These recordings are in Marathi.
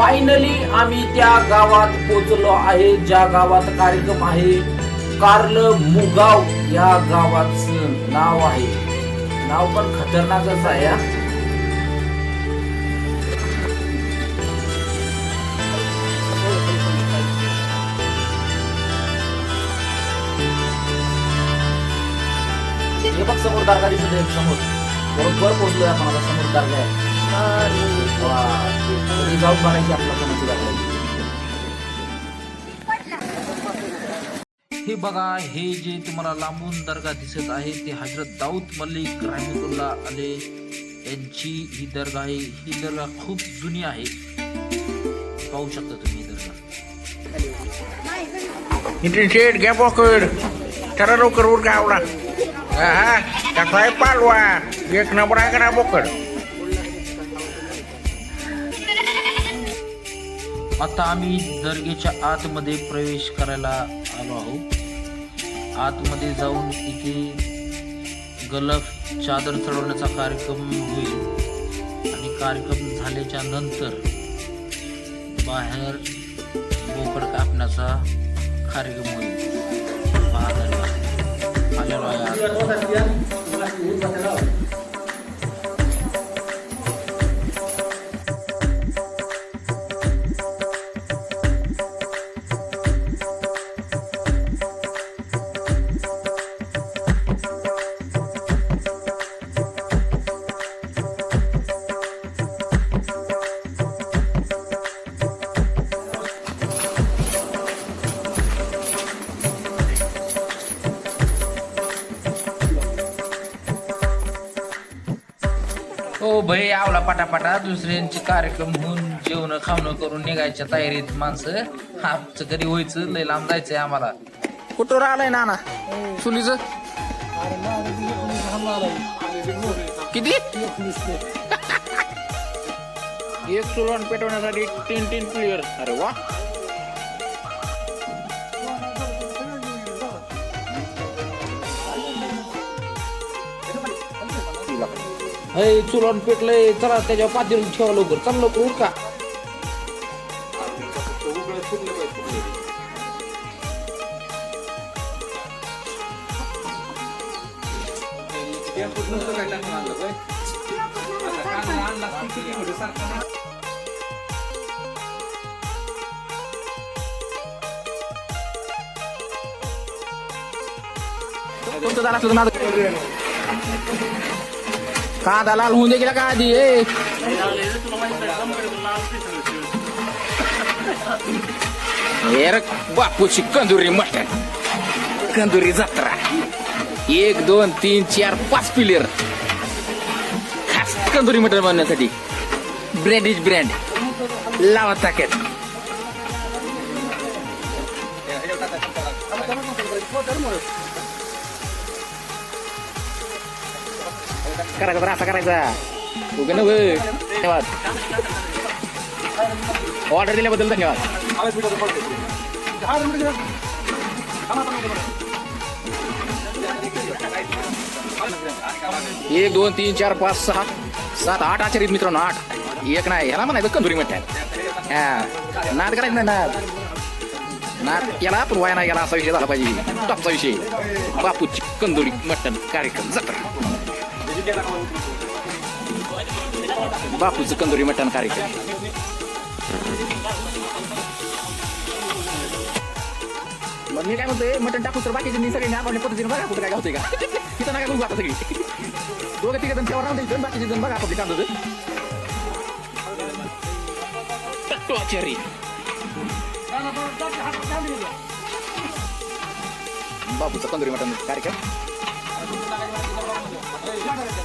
फायनली आम्ही त्या गावात पोहोचलो आहे. ज्या गावात कार्यक्रम आहे कार्ल मुगाव या गावाचं नाव आहे. नाव पण खतरनाकच आहे या हे बघ समोर दिसत आहे समोर. बरोबर पोहोचलोय आपण आता समोर दारगा आहे. जाऊन बघायची आपल्या कोणाची हे बघा हे जे तुम्हाला लांबून दर्गा दिसत आहे ते हजरत दाऊद मल्लिक रहमतुल्ला अले यांची ही दर्गा आहे. ही दर्गा खूप जुनी आहे. पाहू शकता तुम्ही दर्गा. इंटरनेट घ्या पॉकेट ठरा लवकर उर गावला हा कसा आहे पालवा एक नंबर आहे का ना बोकड? आता आम्ही दर्गेच्या आतमध्ये प्रवेश करायला आलो आहोत. आतमध्ये जाऊन इथे गलफ चादर चढवण्याचा कार्यक्रम होईल. आणि कार्यक्रम झाल्याच्यानंतर बाहेर बोकड कापण्याचा कार्यक्रम होईल. आलेलो आहे हो भई आवला पटापटा. दुसऱ्यांचे कार्यक्रम होऊन जेवण खावणं करून निघायच्या तयारीत माणसं. आमचं कधी व्हायचं लय लांब जायचंय आम्हाला. कुठं राहिलंय नाना? चुलीच? किती? एक चुलण पेटवण्यासाठी तीन तीन प्लेअर अरे वा. हे चुलून पेटलंय चला त्याच्यावर पातेल ठेवा लवकर. चल लवकर उरका तुमचं झालं असलं नाद कांदा लाल होऊन दे गेला का आधी ए? हे बापूची कंदुरी मटण. कंदुरी जत्रा. एक दोन तीन चार पाच प्लेअर खास कंदुरी मटण बनवण्यासाठी. Brand is brand. लावा ताकद. करायचं करा असा करायचा. उगा नव धन्यवाद. ऑर्डर दिल्याबद्दल धन्यवाद. एक दोन तीन चार पाच सहा सात आठ आचार्य मित्रांनो आठ. एक नाही ह्याला म्हणायचं कंदुरी म्हणतात. हा. नाद करायचं नाही नाद. नाद याला पण वाया नाही याला असा विषय झाला पाहिजे. टॉपचा विषय. बापूची कंदुरी मटण कार्यक्रम. जत्रा. बापूचं कंदुरी मटण कार्यक्रम मग मी काय म्हणतोय मटण टाकून तर बाकीचे मी सगळे आपण पद्धतीने बघा कुठं काय होते का. तिथं नका बघू आता सगळी. दोघं तिघं जण तेव्हा राहून द्यायचं बाकीचे जण बघा आपली टोचरी बापूचं कंदुरी मटण कार्यक्रम.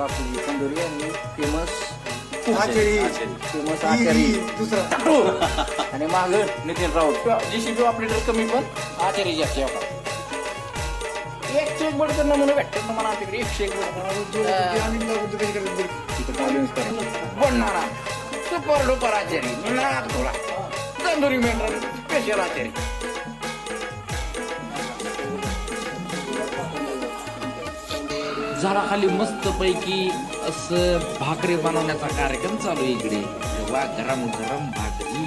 आमच्या बापूची कंदुरी आणि फेमस फेमस आचारी. टटू आणि माग नितीन राऊत. जीसीबी ऑपरेटर कमी पण आचारी जास्त आहे. एकशे एक बडकर नमुने भेटतात ना मला आमच्याकडे. एकशे एक बनणारा सुपर डुपर आचारी. नाग थोडा तंदुरी मेंढर. स्पेशल आचारी. झाडाखाली मस्त पैकी असं भाकरी बनवण्याचा कार्यक्रम चालू आहे इकडे. वा गरम गरम भाकरी.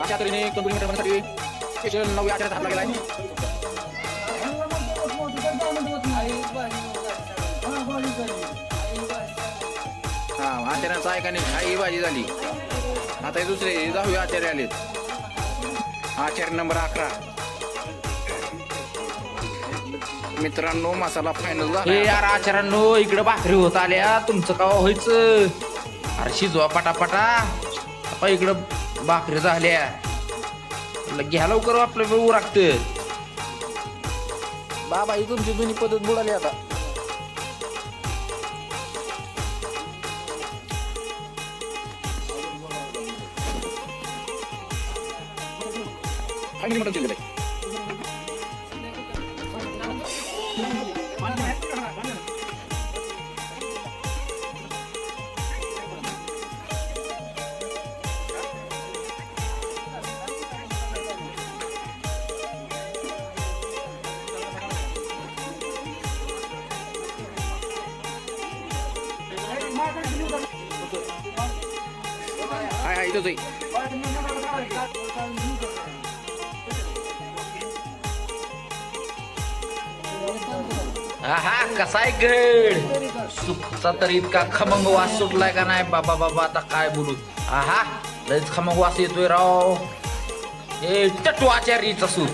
अशा तऱ्हेने तंदुरी मेंढर बनवण्यासाठी स्पेशल नवी आचार्याचा हातला आहे आचार्यांचा ऐकाने काही भाजी झाली. आता हे दुसरे दहावे आचार्य आलेत आचार्य नंबर अकरा. मित्रांनो मसाला फायनल झाला. हे यार आचार्यांनो इकडे भाकरी होत आल्या. तुमचं का व्हायचं? अरे शिजवा पटापटा. आता इकडं भाकरी झाल्या. म्हणलं घ्या लवकर आपलं लागतं बाबा ही तुमची जुनी पद्धत बुडाली आता. फायनल मटण शिजलंय. हाय हाय इथंच आहे हा कसा आहे गड? सुखचा तर इतका खमंग वास सुटलाय का नाही? बाबा बाबा आता काय बोलू? आहा लयच खमंग वास येतोय राव. ए टटू आचार्यचा सूप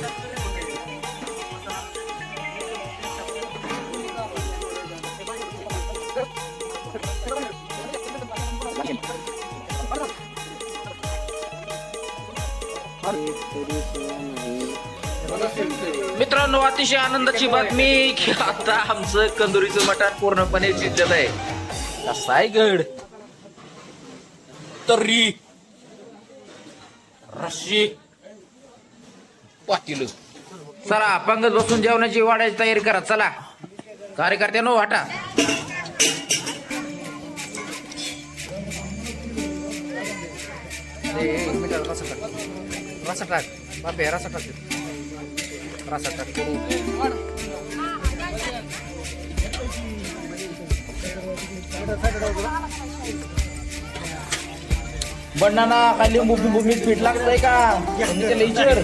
मित्रांनो अतिशय आनंदाची बातमी की आता आमचं कंदुरीचं मटण पूर्णपणे शिजत आहे. सायगड. गड तर्री. रशी पाटील. चला पंगत बसून जेवणाची वाढायची तयारी करा. चला. कार्यकर्त्यानो वाटा. रसा टाक बापे रसा टाक रसा टाक. बंडाना खाली लिंबू मीठ पीठ लागतंय का? लेचर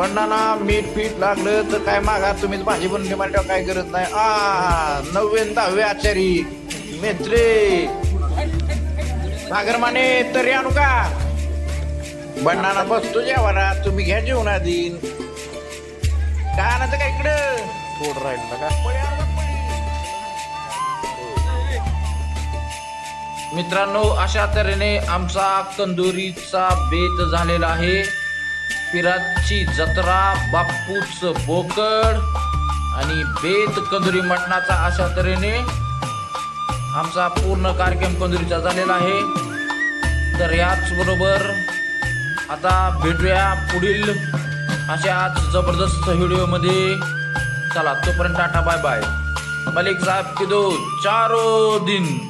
बंडाना मीठ पीठ लागलं तर काय मागा? तुम्हीच भाजी बनवली म्हणल्यावर काय गरज नाही. आ नववे दहावे आचारी. मेत्रे. भागरमाने तरी आणू का? बंडाना बसतो जेवायला. तुम्ही घ्या जेवण आधी काय आणायचं का इकडं? थोडं राहील का? मित्रांनो अशा तऱ्हेने आमचा कंदुरीचा बेत झालेला आहे. पिराची जत्रा बापूच बोकड आणि बेत कंदुरी मटणाचा अशा तऱ्हेने आमचा पूर्ण कार्यक्रम कंदुरीचा झालेला आहे. तर याचबरोबर आता भेटूया पुढील अशाच जबरदस्त व्हिडिओमध्ये. चला तोपर्यंत टाटा बाय बाय मलिक साहेब किदो दो चारो दिन.